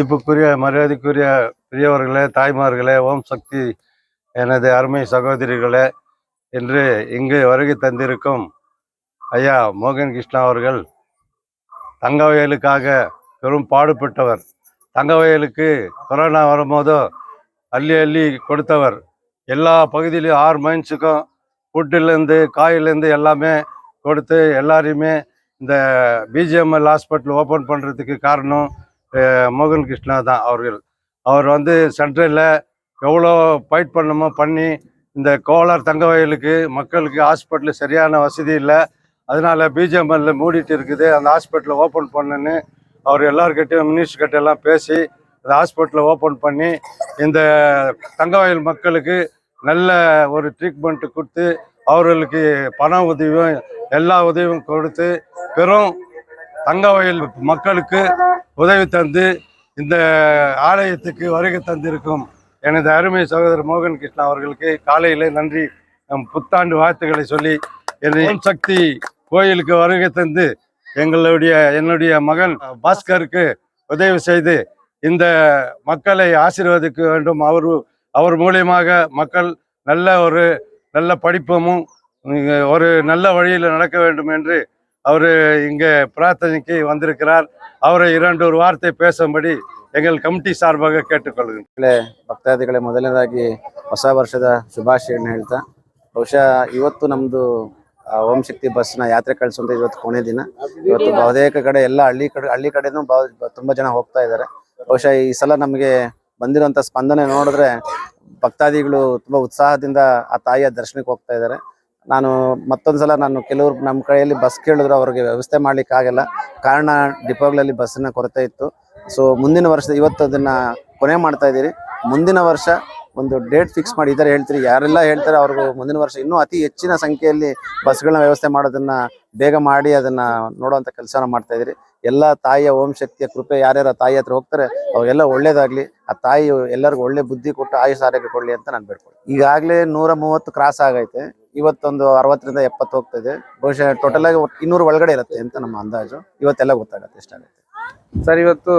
மதிப்புக்குரிய மரியாதைக்குரிய பெரியவர்களே தாய்மார்களே ஓம் சக்தி எனது அருமை சகோதரிகளே என்று இங்கு வருகை தந்திருக்கும் ஐயா மோகன் கிருஷ்ணா அவர்கள் தங்கவயலுக்காக பெரும் பாடுபட்டவர். தங்கவயலுக்கு கொரோனா வரும்போதோ அள்ளி அள்ளி கொடுத்தவர். எல்லா பகுதியிலும் ஆறு மைன்ஸுக்கும் ஃபுட்டுலேருந்து காயிலேருந்து எல்லாமே கொடுத்து எல்லாரையுமே இந்த பிஜிஎம்எல் ஹாஸ்பிட்டல் ஓப்பன் பண்ணுறதுக்கு காரணம். மோகன் கிருஷ்ணா தான் அவர்கள். அவர் வந்து சென்ட்ரலில் எவ்வளோ ஃபைட் பண்ணணுமோ பண்ணி இந்த கோலார் தங்க வயலுக்கு மக்களுக்கு ஹாஸ்பிட்டல் சரியான வசதி இல்லை. அதனால பிஜிஎம்எல்ல மூடிட்டு இருக்குது. அந்த ஹாஸ்பிட்டலை ஓப்பன் பண்ணுன்னு அவர் எல்லார்கிட்டையும் மினிஸ்டர்கிட்ட எல்லாம் பேசி அந்த ஹாஸ்பிட்டலை ஓப்பன் பண்ணி இந்த தங்கவயல் மக்களுக்கு நல்ல ஒரு ட்ரீட்மெண்ட்டு கொடுத்து அவர்களுக்கு பண உதவியும் எல்லா உதவியும் கொடுத்து பெரும் தங்க வயல் மக்களுக்கு உதவி தந்து இந்த ஆலயத்துக்கு வருகை தந்திருக்கும் எனது அருமை சகோதரர் மோகன் கிருஷ்ணா அவர்களுக்கு காலையிலே நன்றி நம் புத்தாண்டு வாழ்த்துக்களை சொல்லி எனது சக்தி கோயிலுக்கு வருகை தந்து எங்களுடைய என்னுடைய மகன் பாஸ்கருக்கு உதவி செய்து இந்த மக்களை ஆசீர்வதிக்க வேண்டும். அவர் அவர் மூலியமாக மக்கள் நல்ல ஒரு நல்ல படிப்பமும் ஒரு நல்ல வழியில் நடக்க வேண்டும் என்று அவர் இங்கே பிரார்த்தனைக்கு வந்திருக்கிறார் அவரை இரண்டு ஒரு வார்த்தை பேசும்படி எங்கள் கமிட்டி சார்பாக கேட்டுக்கொள்கிறேன் ಭಕ್ತಾದಿಗಳೇ ಮೊದಲನೇದಾಗಿ ಹೊಸ ವರ್ಷದ ಶುಭಾಶಯಗಳನ್ನ ಹೇಳ್ತಾ ಬಹುಶಃ ಇವತ್ತು ನಮ್ದು ಆ, ಓಂ ಶಕ್ತಿ ಬಸ್ನ ಯಾತ್ರೆ ಕಳಿಸುವಂತ ಇವತ್ತು ಕೊನೆ ದಿನ ಇವತ್ತು ಬಹುತೇಕ ಕಡೆ ಎಲ್ಲ ಹಳ್ಳಿ ಕಡೆ ಹಳ್ಳಿ ಕಡೆನೂ ಬಹು- ತುಂಬಾ ಜನ ಹೋಗ್ತಾ ಇದ್ದಾರೆ ಬಹುಶಃ ಈ ಸಲ ನಮಗೆ ಬಂದಿರುವಂತ ಸ್ಪಂದನೆ ನೋಡಿದ್ರೆ ಭಕ್ತಾದಿಗಳು ತುಂಬಾ ಉತ್ಸಾಹದಿಂದ ಆ ತಾಯಿಯ ದರ್ಶನಕ್ಕೆ ಹೋಗ್ತಾ ಇದ್ದಾರೆ ನಾನು ಮತ್ತೊಂದ್ಸಲ ನಾನು ಕೆಲವರು ನಮ್ಮ ಕಡೆಯಲ್ಲಿ ಬಸ್ ಕೇಳಿದ್ರು ಅವ್ರಿಗೆ ವ್ಯವಸ್ಥೆ ಮಾಡ್ಲಿಕ್ಕೆ ಆಗಲ್ಲ. ಕಾರಣ ಡಿಪೋಗಳಲ್ಲಿ ಬಸ್ಸಿನ ಕೊರತೆ ಇತ್ತು. ಸೊ ಮುಂದಿನ ವರ್ಷ ಇವತ್ತು ಅದನ್ನ ಕೊನೆ ಮಾಡ್ತಾ ಇದ್ದೀರಿ. ಮುಂದಿನ ವರ್ಷ ಒಂದು ಡೇಟ್ ಫಿಕ್ಸ್ ಮಾಡಿ ಇದ್ದಾರೆ ಹೇಳ್ತೀರಿ. ಯಾರೆಲ್ಲ ಹೇಳ್ತಾರೆ ಅವ್ರಿಗೂ ಮುಂದಿನ ವರ್ಷ ಇನ್ನೂ ಅತಿ ಹೆಚ್ಚಿನ ಸಂಖ್ಯೆಯಲ್ಲಿ ಬಸ್ಗಳನ್ನ ವ್ಯವಸ್ಥೆ ಮಾಡೋದನ್ನ ಬೇಗ ಮಾಡಿ ಅದನ್ನ ನೋಡುವಂತ ಕೆಲಸನ ಮಾಡ್ತಾ ಇದ್ದೀರಿ. ಎಲ್ಲ ತಾಯಿಯ ಓಂ ಶಕ್ತಿಯ ಕೃಪೆ ಯಾರ್ಯಾರ ತಾಯಿ ಹತ್ರ ಹೋಗ್ತಾರೆ ಅವಾಗೆಲ್ಲ ಒಳ್ಳೇದಾಗ್ಲಿ. ಆ ತಾಯಿ ಎಲ್ಲರಿಗೂ ಒಳ್ಳೆ ಬುದ್ಧಿ ಕೊಟ್ಟು ಆಯುಷ್ ಆರೋಗ್ಯ ಕೊಡ್ಲಿ ಅಂತ ನಾನು ಬೇಡ್ಕೊಳ್ಳಿ. ಈಗಾಗಲೇ ನೂರ ಮೂವತ್ತು ಕ್ರಾಸ್ ಆಗೈತೆ. ಇವತ್ತೊಂದು ಅರವತ್ತರಿಂದ ಎಪ್ಪತ್ತು ಹೋಗ್ತಾ ಇದೆ ಬಹುಶಃ ಟೋಟಲ್ ಆಗಿ ಇನ್ನೂರು ಒಳಗಡೆ ಇರುತ್ತೆ ಅಂತ ನಮ್ಮ ಅಂದಾಜು. ಇವತ್ತೆಲ್ಲ ಗೊತ್ತಾಗತ್ತೆ ಎಷ್ಟಾಗುತ್ತೆ ಸರ್, ಇವತ್ತು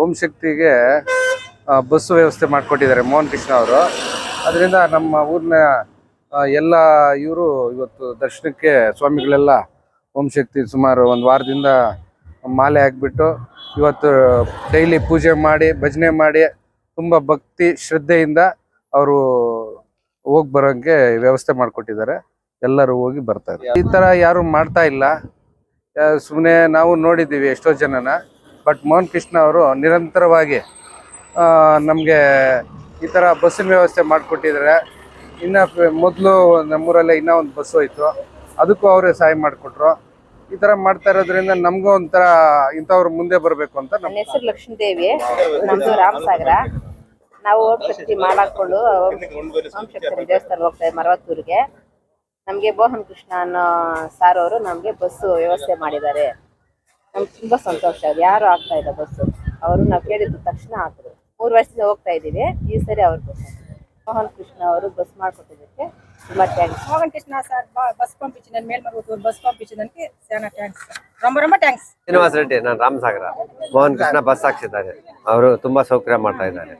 ಓಂ ಶಕ್ತಿಗೆ ಬಸ್ ವ್ಯವಸ್ಥೆ ಮಾಡಿಕೊಟ್ಟಿದ್ದಾರೆ ಮೋಹನ್ ಕೃಷ್ಣ ಅವರು. ಅದರಿಂದ ನಮ್ಮ ಊರಿನ ಎಲ್ಲ ಇವರು ಇವತ್ತು ದರ್ಶನಕ್ಕೆ ಸ್ವಾಮಿಗಳೆಲ್ಲ ಓಂ ಶಕ್ತಿ ಸುಮಾರು ಒಂದು ವಾರದಿಂದ ಮಾಲೆ ಹಾಕ್ಬಿಟ್ಟು ಇವತ್ತು ಡೈಲಿ ಪೂಜೆ ಮಾಡಿ, ಭಜನೆ ಮಾಡಿ ತುಂಬ ಭಕ್ತಿ ಶ್ರದ್ಧೆಯಿಂದ ಅವರು ಹೋಗಿ ಬರೋಂಗೆ ವ್ಯವಸ್ಥೆ ಮಾಡಿಕೊಟ್ಟಿದ್ದಾರೆ. ಎಲ್ಲರೂ ಹೋಗಿ ಬರ್ತಾರೆ ಈ ತರ ಯಾರು ಮಾಡ್ತಾ ಇಲ್ಲ. ಸುಮ್ಮನೆ ನಾವು ನೋಡಿದ್ದೀವಿ ಎಷ್ಟೋ ಜನನ, ಬಟ್ ಮೋಹನ್ ಕೃಷ್ಣ ಅವರು ನಿರಂತರವಾಗಿ ನಮಗೆ ಈ ಥರ ಬಸ್ಸಿನ ವ್ಯವಸ್ಥೆ ಮಾಡಿಕೊಟ್ಟಿದ್ದಾರೆ. ಇನ್ನು ಮೊದಲು ನಮ್ಮೂರಲ್ಲೇ ಇನ್ನೂ ಒಂದು ಬಸ್ ಹೋಯ್ತು. ಅದಕ್ಕೂ ಅವರೇ ಸಹಾಯ ಮಾಡಿಕೊಟ್ರು. ಈ ತರ ಮಾಡ್ತಾ ಇರೋದ್ರಿಂದ ನಮಗೂ ಒಂಥರ ಇಂಥವ್ರು ಮುಂದೆ ಬರಬೇಕು ಅಂತ ನನ್ನ ನಮ್ಮ ಹೆಸರು ಲಕ್ಷ್ಮೀದೇವಿ ನಮ್ದು ರಾಮಸಾಗರ. ನಾವು ಓಂ ಶಕ್ತಿ ಮಾಡಾಕೊಂಡು ಶಕ್ತಿ ದೇವಸ್ಥಾನ ಹೋಗ್ತಾ ಮರವತ್ತೂರಿಗೆ. ನಮಗೆ ಮೋಹನ್ ಕೃಷ್ಣ ಅನ್ನೋ ಸಾರ್ ಅವರು ನಮಗೆ ಬಸ್ಸು ವ್ಯವಸ್ಥೆ ಮಾಡಿದ್ದಾರೆ. ನಮ್ಗೆ ತುಂಬಾ ಸಂತೋಷ ಅದು ಯಾರು ಆಗ್ತಾ ಇಲ್ಲ ಬಸ್ಸು? ಅವರು ನಾವು ಕೇಳಿದ ತಕ್ಷಣ ಹಾಕಿದ್ರು ಮೂರು ವರ್ಷದಿಂದ ಹೋಗ್ತಾ ಇದ್ದೀವಿ. ಈ ಸರಿ ಅವ್ರ ಬಸ್ ಮೋಹನ್ ಕೃಷ್ಣ ಅವರು ಬಸ್ ಮಾಡಿಕೊಟ್ಟಿದ್ದಕ್ಕೆ ಶ್ರೀನಿವಾಸ ರೆಡ್ಡಿ ನಾನು ರಾಮಸಾಗರ. ಮೋಹನ್ ಕೃಷ್ಣ ಬಸ್ ಹಾಕ್ಸಿದ್ದಾರೆ. ಅವರು ತುಂಬಾ ಸೌಕರ್ಯ ಮಾಡ್ತಾ ಇದ್ದಾರೆ.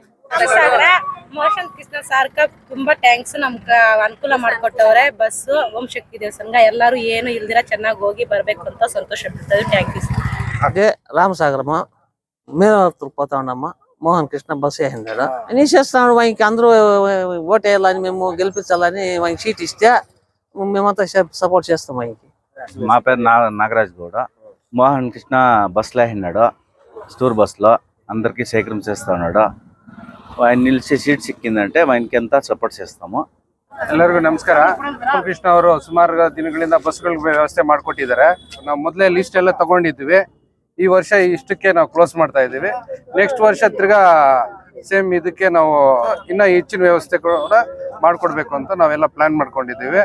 ಮೋಹನ್ ಕೃಷ್ಣ ಸಾರ್ಕ ತುಂಬಾ ಥ್ಯಾಂಕ್ಸ್ ನಮ್ಗೆ ಅನುಕೂಲ ಮಾಡ್ಕೊಟ್ಟವ್ರೆ. ಬಸ್ ಓಂಶಕ್ತಿ ದೇವಸಂಗ ಎಲ್ಲರೂ ಏನು ಇಲ್ದಿರ ಚೆನ್ನಾಗಿ ಹೋಗಿ ಬರ್ಬೇಕು ಅಂತ ಸಂತೋಷ ಪಡ್ತಾರೆ ಥ್ಯಾಂಕ್ ಯು ಅದೇ ರಾಮಸಾಗರಮ್ಮ ಮೇಲತ್ತೂರು ಪೋತವಣ್ಣಮ್ಮ మోహన్ కృష్ణ బస్సు వేసినాడు అని చేస్తున్నాడు వానికి అందరూ ఓటేయాలని మేము గెలిపించాలని వానికి సీట్ ఇస్తే మేమంతా సపోర్ట్ చేస్తాం వానికి మా పేరు నా నాగరాజ్ గౌడ మోహన్ కృష్ణ బస్సులో అయినాడు స్టూర్ బస్సులో అందరికీ సేకరణ చేస్తా ఉన్నాడు ఆయన నిలిచి సీట్ సిక్కిందంటే ఆయనకి ఎంత సపోర్ట్ చేస్తాము ಎಲ್ಲರಿಗೂ ನಮಸ್ಕಾರ ಮೋಹನ್ ಕೃಷ್ಣ ಅವರು ಸುಮಾರು ದಿನಗಳಿಂದ ಬಸ್ಗಳ ವ್ಯವಸ್ಥೆ ಮಾಡಿಕೊಟ್ಟಿದ್ದಾರೆ ನಾವು ಮೊದಲೇ ಲಿಸ್ಟ್ ಎಲ್ಲ ತಗೊಂಡಿದ್ವಿ ಈ ವರ್ಷ ಇಷ್ಟಕ್ಕೆ ನಾವು ಕ್ಲೋಸ್ ಮಾಡ್ತಾ ಇದ್ದೀವಿ. ನೆಕ್ಸ್ಟ್ ವರ್ಷ ತಿರ್ಗಾ ಸೇಮ್ ಇದಕ್ಕೆ ನಾವು ಇನ್ನ ಹೆಚ್ಚಿನ ವ್ಯವಸ್ಥೆ ಕೂಡ ಮಾಡ್ಕೊಡ್ಬೇಕು ಅಂತ ನಾವೆಲ್ಲ ಪ್ಲಾನ್ ಮಾಡ್ಕೊಂಡಿದ್ದೀವಿ.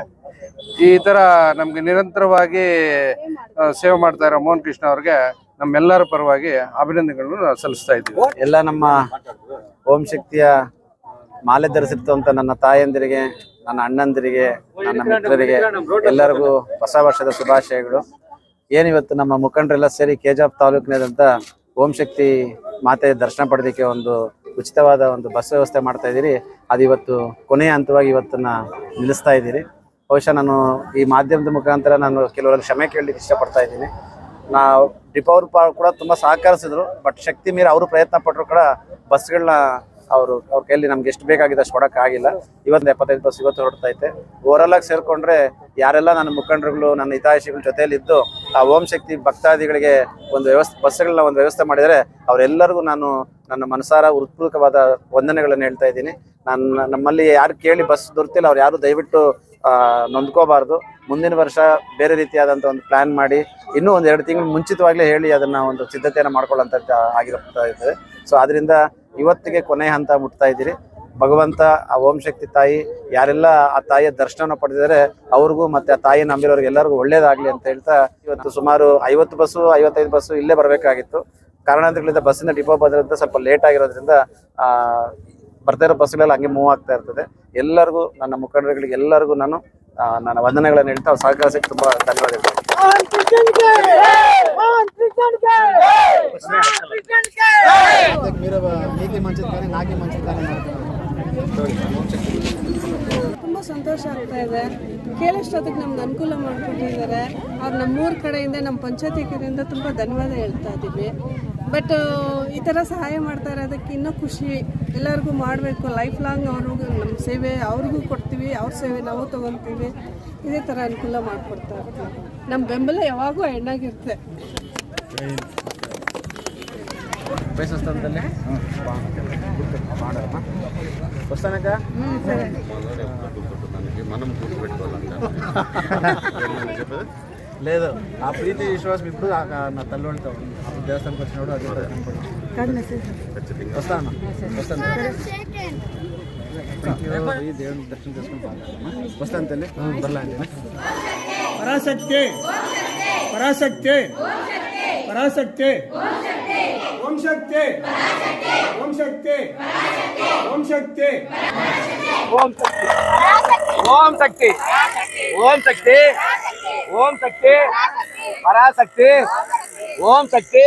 ಈ ತರ ನಮ್ಗೆ ನಿರಂತರವಾಗಿ ಸೇವೆ ಮಾಡ್ತಾ ಇರೋ ಮೋಹನ್ ಕೃಷ್ಣ ಅವ್ರಿಗೆ ನಮ್ಮೆಲ್ಲರ ಪರವಾಗಿ ಅಭಿನಂದನೆಗಳನ್ನು ಸಲ್ಲಿಸ್ತಾ ಇದ್ದೀವಿ. ಎಲ್ಲ ನಮ್ಮ ಓಂ ಶಕ್ತಿಯ ಮಾಲೆ ಧರಿಸಿರ್ತಂತ ನನ್ನ ತಾಯಂದಿರಿಗೆ, ನನ್ನ ಅಣ್ಣಂದಿರಿಗೆ, ನನ್ನ ಮಿತ್ರರಿಗೆ, ಎಲ್ಲರಿಗೂ ಹೊಸ ವರ್ಷದ ಶುಭಾಶಯಗಳು. ಏನಿವತ್ತು ನಮ್ಮ ಮುಖಂಡರೆಲ್ಲ ಸೇರಿ ಕೆಜಾಪ್ ತಾಲೂಕಿನಾದಂಥ ಓಂ ಶಕ್ತಿ ಮಾತೆ ದರ್ಶನ ಪಡೆದಕ್ಕೆ ಒಂದು ಉಚಿತವಾದ ಒಂದು ಬಸ್ ವ್ಯವಸ್ಥೆ ಮಾಡ್ತಾ ಇದ್ದೀರಿ. ಅದು ಇವತ್ತು ಕೊನೆಯ ಹಂತವಾಗಿ ಇವತ್ತನ್ನ ನಿಲ್ಲಿಸ್ತಾ ಇದ್ದೀರಿ. ಬಹುಶಃ ನಾನು ಈ ಮಾಧ್ಯಮದ ಮುಖಾಂತರ ನಾನು ಕೆಲವರಲ್ಲಿ ಕ್ಷಮೆ ಕೇಳಲಿಕ್ಕೆ ಇಷ್ಟಪಡ್ತಾ ಇದ್ದೀನಿ. ನಾ ಡಿಪೋ ಅವರು ಕೂಡ ತುಂಬ ಸಹಕರಿಸಿದ್ರು ಬಟ್ ಶಕ್ತಿ ಮೀರಿ ಅವರು ಪ್ರಯತ್ನ ಪಟ್ಟರು ಕೂಡ ಬಸ್ಗಳನ್ನ ಅವರು, ಅವ್ರ ಕೈಯಲ್ಲಿ ನಮ್ಗೆ ಎಷ್ಟು ಬೇಕಾಗಿದೆ ಅಷ್ಟು ಕೊಡೋಕ್ಕಾಗಿಲ್ಲ ಇವತ್ತು ಎಪ್ಪತ್ತೈದು ಬಸ್ ಇವತ್ತು ಹೊರಡ್ತೈತೆ ಓವರಾಲ್ ಆಗಿ ಸೇರಿಕೊಂಡ್ರೆ ಯಾರೆಲ್ಲ ನನ್ನ ಮುಖಂಡರುಗಳು, ನನ್ನ ಹಿತಾಯಿಷಿಗಳ ಜೊತೆಯಲ್ಲಿ ಇದ್ದು ಆ ಓಂ ಶಕ್ತಿ ಭಕ್ತಾದಿಗಳಿಗೆ ಒಂದು ವ್ಯವಸ್ಥೆ ಬಸ್ಗಳನ್ನ ಒಂದು ವ್ಯವಸ್ಥೆ ಮಾಡಿದರೆ ಅವರೆಲ್ಲರಿಗೂ ನಾನು ನನ್ನ ಮನಸಾರ ಹೃತ್ಪೂರ್ವಕವಾದ ವಂದನೆಗಳನ್ನು ಹೇಳ್ತಾ ಇದ್ದೀನಿ. ನಾನು ನಮ್ಮಲ್ಲಿ ಯಾರು ಕೇಳಿ ಬಸ್ ದೊರೆತಿಲ್ಲ, ಅವ್ರು ಯಾರು ದಯವಿಟ್ಟು ನೊಂದ್ಕೋಬಾರ್ದು. ಮುಂದಿನ ವರ್ಷ ಬೇರೆ ರೀತಿಯಾದಂಥ ಒಂದು ಪ್ಲಾನ್ ಮಾಡಿ, ಇನ್ನೂ ಒಂದು ಎರಡು ತಿಂಗಳು ಮುಂಚಿತವಾಗಲೇ ಹೇಳಿ ಅದನ್ನು ಒಂದು ಸಿದ್ಧತೆಯನ್ನು ಮಾಡ್ಕೊಳ್ಳೋಂಥದ್ದು ಆಗಿರ್ತಾ ಇರ್ತದೆ. ಸೊ ಆದ್ದರಿಂದ ಇವತ್ತಿಗೆ ಕೊನೆ ಹಂತ ಮುಟ್ತಾ ಇದ್ದೀರಿ. ಭಗವಂತ, ಆ ಓಂ ಶಕ್ತಿ ತಾಯಿ, ಯಾರೆಲ್ಲ ಆ ತಾಯಿಯ ದರ್ಶನವನ್ನು ಪಡೆದಿದ್ದಾರೆ, ಅವ್ರಿಗೂ ಮತ್ತೆ ಆ ತಾಯಿ ನಂಬಿರೋರಿಗೆ ಎಲ್ಲರಿಗೂ ಒಳ್ಳೇದಾಗ್ಲಿ ಅಂತ ಹೇಳ್ತಾ ಇವತ್ತು ಸುಮಾರು ಐವತ್ತು ಬಸ್ಸು, ಐವತ್ತೈದು ಬಸ್ಸು ಇಲ್ಲೇ ಬರಬೇಕಾಗಿತ್ತು. ಕಾರಣಾಂತರಗಳಿಂದ ಬಸ್ಸಿನ ಡಿಪೋ ಬಂದಿರೋದ್ರಿಂದ ಸ್ವಲ್ಪ ಲೇಟ್ ಆಗಿರೋದ್ರಿಂದ ಬರ್ತಾ ಇರೋ ಬಸ್ಗಳೆಲ್ಲ ಹಂಗೆ ಮೂವ್ ಆಗ್ತಾ ಇರ್ತದೆ. ಎಲ್ಲರಿಗೂ ನನ್ನ ಮುಖಂಡರುಗಳಿಗೆ ಎಲ್ಲರಿಗೂ ನಾನು ನನ್ನ ವಂದನೆಗಳನ್ನು ಹೇಳ್ತಾ ಅವ್ರ ಸಹಕರಿಸಕ್ಕೆ ತುಂಬಾ ಧನ್ಯವಾದಗಳು. ತುಂಬ ಸಂತೋಷ ಆಗ್ತಾ ಇದೆ ಕೇಳೋಷ್ಟೊತ್ತಿಗೆ ನಮ್ಗೆ ಅನುಕೂಲ ಮಾಡಿಕೊಟ್ಟಿದ್ದಾರೆ ಅವ್ರು ನಮ್ಮೂರ ಕಡೆಯಿಂದ ನಮ್ಮ ಪಂಚಾಯತಿ ಕಡೆಯಿಂದ ತುಂಬ ಧನ್ಯವಾದ ಹೇಳ್ತಾ ಇದ್ದೀವಿ ಬಟ್ ಈ ಥರ ಸಹಾಯ ಮಾಡ್ತಾ ಇರೋದಕ್ಕೆ ಇನ್ನೂ ಖುಷಿ ಎಲ್ಲರಿಗೂ ಮಾಡಬೇಕು ಲೈಫ್ ಲಾಂಗ್ ಅವ್ರಿಗೂ ನಮ್ಮ ಸೇವೆ ಅವ್ರಿಗೂ ಕೊಡ್ತೀವಿ ಅವ್ರ ಸೇವೆ ನಾವು ತೊಗೊತೀವಿ ಇದೇ ಥರ ಅನುಕೂಲ ಮಾಡಿಕೊಡ್ತಾ ಇರ್ತೀವಿ ನಮ್ಮ ಬೆಂಬಲ ಯಾವಾಗೂ ಹೆಣ್ಣಾಗಿರುತ್ತೆ మనం గుర్తుపెట్టుకోవాలంటే. లేదు ఆ ప్రీతి విశ్వాసం ఇప్పుడు నా తల్లితో దేవస్థానికి వచ్చినప్పుడు అది వస్తాను వస్తాను దేవుని దర్శనం చేసుకుని వస్తాను తల్లి బర్లాండి పరాశక్తి పరాశక్తి పరాశక్తి ओम शक्ति। ओम शक्ति। ओम शक्ति। ओम शक्ति। ओम शक्ति। ओम शक्ति। ओम शक्ति। ओम शक्ति ओम शक्ति ओम शक्ति।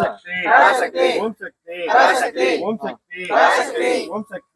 Once a key. Once a key. Once a key. Once a key.